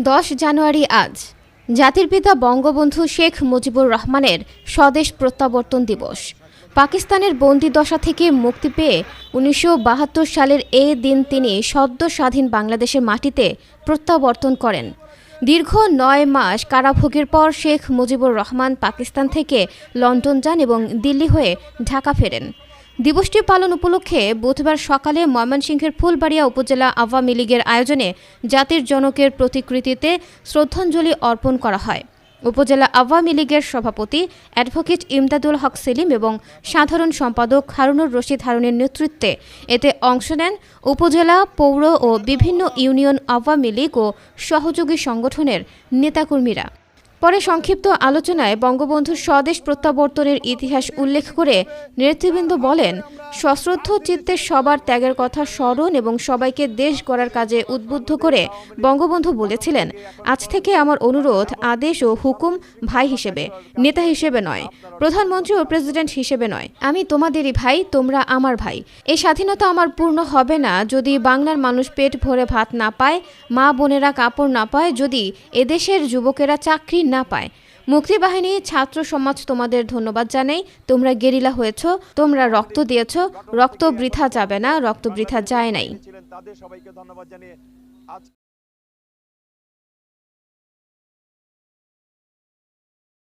দশ জানুয়ারি আজ। জাতির পিতা বঙ্গবন্ধু শেখ মুজিবুর রহমানের স্বদেশ প্রত্যাবর্তন দিবস। পাকিস্তানের বন্দিদশা থেকে মুক্তি পেয়ে উনিশশো বাহাত্তর সালের এই দিন তিনি সদ্য স্বাধীন বাংলাদেশের মাটিতে প্রত্যাবর্তন করেন। দীর্ঘ নয় মাস কারাভোগের পর শেখ মুজিবুর রহমান পাকিস্তান থেকে লন্ডন যান এবং দিল্লি হয়ে ঢাকা ফেরেন। দিবসটি পালন উপলক্ষে বুধবার সকালে ময়মনসিংহের ফুলবাড়িয়া উপজেলা আওয়ামী লীগের আয়োজনে জাতির জনকের প্রতিকৃতিতে শ্রদ্ধাঞ্জলি অর্পণ করা হয়। উপজেলা আওয়ামী লীগের সভাপতি অ্যাডভোকেট ইমদাদুল হক সেলিম এবং সাধারণ সম্পাদক হারুনুর রশিদ হারুনের নেতৃত্বে এতে অংশ নেন উপজেলা পৌর ও বিভিন্ন ইউনিয়ন আওয়ামী লীগ ও সহযোগী সংগঠনের নেতাকর্মীরা। পরে সংক্ষিপ্ত আলোচনায় বঙ্গবন্ধুর স্বদেশ প্রত্যাবর্তনের ইতিহাস উল্লেখ করে নেতৃবৃন্দ বলেন, সশ্রদ্ধ চিত্তে সবার ত্যাগের কথা স্মরণ এবং সবাইকে দেশ গড়ার কাজে উদ্বুদ্ধ করে বঙ্গবন্ধু বলেছিলেন, আজ থেকে আমার অনুরোধ, আদেশ ও হুকুম ভাই হিসেবে, নেতা হিসেবে নয়, প্রধানমন্ত্রী ও প্রেসিডেন্ট হিসেবে নয়, আমি তোমাদেরই ভাই, তোমরা আমার ভাই। এই স্বাধীনতা আমার পূর্ণ হবে না, যদি বাংলার মানুষ পেট ভরে ভাত না পায়, মা বোনেরা কাপড় না পায়, যদি এদেশের যুবকেরা চাকরি না পায়। মুক্তিবাহিনী ছাত্র সমাজ, তোমাদের ধন্যবাদ জানাই। তোমরা গেরিলা হয়েছ, তোমরা রক্ত দিয়েছ, রক্ত বৃথা যাবে না, রক্ত বৃথা যায় নাই।